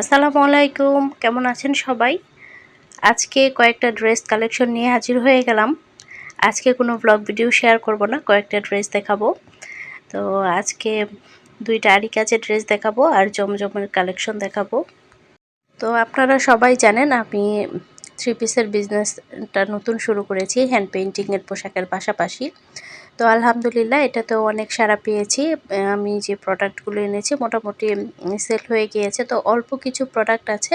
আসসালামু আলাইকুম, কেমন আছেন সবাই? আজকে কয়েকটা ড্রেস কালেকশন নিয়ে হাজির হয়ে গেলাম। আজকে কোনো ব্লগ ভিডিও শেয়ার করব না, কয়েকটা ড্রেস দেখাবো। তো আজকে দুইটা আড়ি কাজের ড্রেস দেখাবো আর জমজমের কালেকশন দেখাবো। তো আপনারা সবাই জানেন, আমি থ্রি পিসের বিজনেসটা নতুন শুরু করেছি হ্যান্ড পেন্টিংয়ের পোশাকের পাশাপাশি। তো আলহামদুলিল্লাহ এটাতেও অনেক সারা পেয়েছি। আমি যে প্রোডাক্টগুলো এনেছি, মোটামুটি সেল হয়ে গিয়েছে। তো অল্প কিছু প্রোডাক্ট আছে,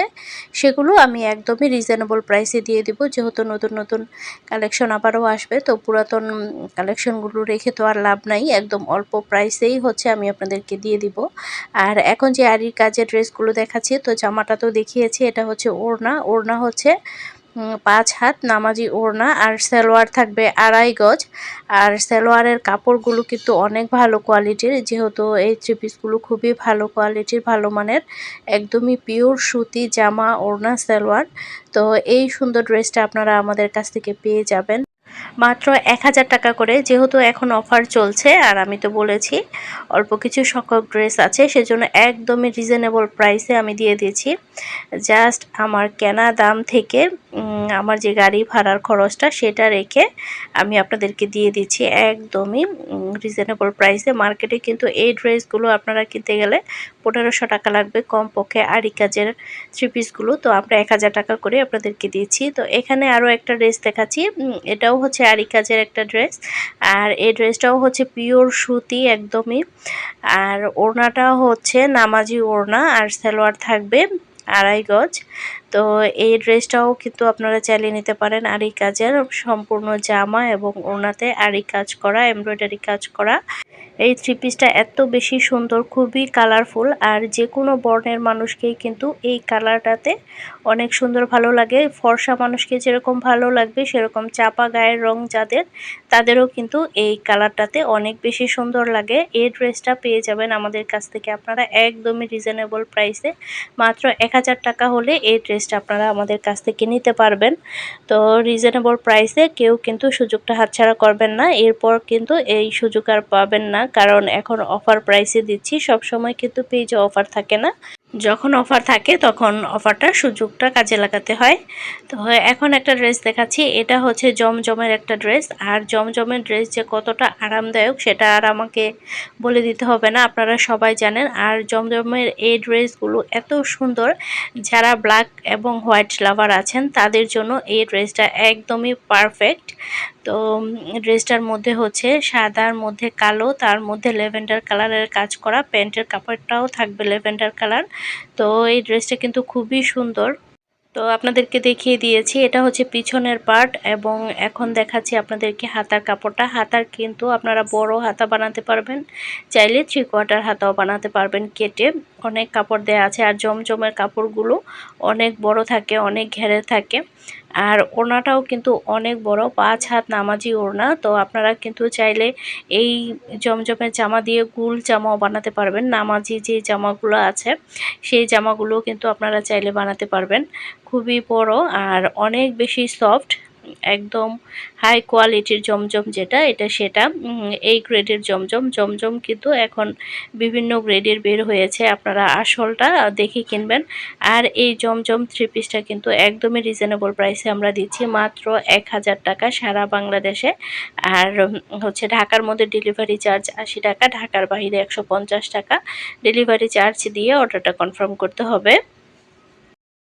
সেগুলো আমি একদমই রিজনেবল প্রাইসে দিয়ে দিব। যেহেতু নতুন নতুন কালেকশন আবারও আসবে, তো পুরাতন কালেকশনগুলো রেখে তো আর লাভ নাই। একদম অল্প প্রাইসেই হচ্ছে আমি আপনাদেরকে দিয়ে দিব। আর এখন যে আরির কাজের ড্রেসগুলো দেখাচ্ছি, তো জামাটা তো দেখিয়েছি, এটা হচ্ছে ওড়না। ওড়না হচ্ছে পাঁচ হাত, নামাজি ওড়না আর সালোয়ার থাকবে আড়াই গজ। আর সালোয়ারের কাপড়গুলো কিন্তু অনেক ভালো কোয়ালিটির যেহেতু এই থ্রি পিসগুলো খুবই ভালো কোয়ালিটির ভালো মানের। একদমই পিওর সুতি জামা, ওড়না, সালোয়ার। তো এই সুন্দর ড্রেসটা আপনারা আমাদের কাছ থেকে পেয়ে যাবেন। মাত্র এক হাজার টাকা করে যেহেতু এখন অফার চলছে, আর আমি তো বলেছি, অল্প কিছু সংখ্যক ড্রেস আছে, সেজন্য একদমই রিজনেবল প্রাইসে আমি দিয়ে দিয়েছি। জাস্ট আমার কেনা দাম থেকে আমার যে গাড়ি ভাড়ার খরচটা সেটা রেখে আমি আপনাদেরকে দিয়ে দিচ্ছি একদমই রিজনেবল প্রাইসে মার্কেটে কিন্তু এই ড্রেসগুলো আপনারা কিনতে গেলে পনেরোশো টাকা লাগবে, কমপক্ষে আড়ি কাজের থ্রি পিসগুলো তো আমরা এক হাজার টাকা করে আপনাদেরকে দিচ্ছি। তো এখানে আরও একটা ড্রেস দেখাচ্ছি এটাও হচ্ছে আড়ি কাজের একটা ড্রেস। আর এই ড্রেসটাও হচ্ছে পিওর সুতি একদমই। আর ওড়নাটা হচ্ছে নামাজি ওড়না, আর সালোয়ার থাকবে আড়াই গজ। তো এই ড্রেসটাও কিন্তু আপনারা চালিয়ে নিতে পারেন এই কাজের। সম্পূর্ণ জামা এবং ওনাতে আড়ি কাজ করা, এমব্রয়ডারি কাজ করা। এই থ্রি পিসটা এত বেশি সুন্দর, খুবই কালারফুল আর যে কোনো বর্ণের মানুষকেই কিন্তু এই কালারটাতে অনেক সুন্দর ভালো লাগে। ফর্সা মানুষকে যেরকম ভালো লাগবে, সেরকম চাপা গায়ের রং যাদের, তাদেরও কিন্তু এই কালারটাতে অনেক বেশি সুন্দর লাগে। এই ড্রেসটা পেয়ে যাবেন আমাদের কাছ থেকে। আপনারা একদমই রিজনেবল প্রাইসে মাত্র এক হাজার টাকা হলে এই ড্রেসটা আপনারা আমাদের কাছ থেকে নিতে পারবেন। তো রিজনেবল প্রাইসে কেউ কিন্তু সুযোগটা হাতছাড়া করবেন না। এরপর কিন্তু এই সুযোগ আর পাবেন না। কারণ এখন অফার প্রাইসে দিচ্ছি। সব সময় কিন্তু পেজে অফার থাকে না। যখন অফার থাকে, তখন অফারটা সুযোগটা কাজে লাগাতে হয়। তো এখন একটা ড্রেস দেখাচ্ছি। এটা হচ্ছে জমজমের একটা ড্রেস। আর জমজমের ড্রেস যে কতটা আরামদায়ক, সেটা আর আমাকে বলে দিতে হবে না। আপনারা সবাই জানেন। আর জমজমের এই ড্রেসগুলো এত সুন্দর। যারা ব্ল্যাক এবং হোয়াইট লাভার আছেন, তাদের জন্য এই ড্রেসটা একদমই পারফেক্ট তো ড্রেসটার মধ্যে হচ্ছে সাদার মধ্যে কালো, তার মধ্যে লেভেন্ডার কালারের কাজ করা প্যান্টের কাপড়টাও থাকবে লেভেন্ডার কালার। তো, এই ড্রেসটা কিন্তু খুবই সুন্দর। তো, আপনাদেরকে দেখিয়ে দিয়েছি, এটা হচ্ছে পিছনের পার্ট এবং এখন দেখাচ্ছি আপনাদেরকে হাতার কাপড়টা। হাতার কিন্তু আপনারা বড় হাতা বানাতে পারবেন, চাইলে থ্রি কোয়ার্টার হাতাও বানাতে পারবেন কেটে। অনেক কাপড় দেয়া আছে আর জমজমের কাপড়গুলো অনেক বড় থাকে, অনেক ঘেরে থাকে। আর ওড়নাটাও কিন্তু অনেক বড়, পাঁচ হাত নামাজি ওড়না। তো আপনারা কিন্তু চাইলে এই জমজমের জামা দিয়ে গুল জামাও বানাতে পারবেন। নামাজি যে জামাগুলো আছে, সেই জামাগুলো কিন্তু আপনারা চাইলে বানাতে পারবেন। খুবই বড় আর অনেক বেশি সফট। একদম হাই কোয়ালিটির জমজম যেটা, এটা সেটা এই গ্রেডের জমজম। জমজম কিন্তু এখন বিভিন্ন গ্রেডের বের হয়েছে, আপনারা আসলটা দেখে কিনবেন। আর এই জমজম থ্রি পিসটা কিন্তু একদমই রিজনেবল প্রাইসে আমরা দিচ্ছি, মাত্র এক হাজার টাকা সারা বাংলাদেশে। আর হচ্ছে ঢাকার মধ্যে ডেলিভারি চার্জ আশি টাকা, ঢাকার বাহিরে একশো টাকা। ডেলিভারি চার্জ দিয়ে অর্ডারটা কনফার্ম করতে হবে।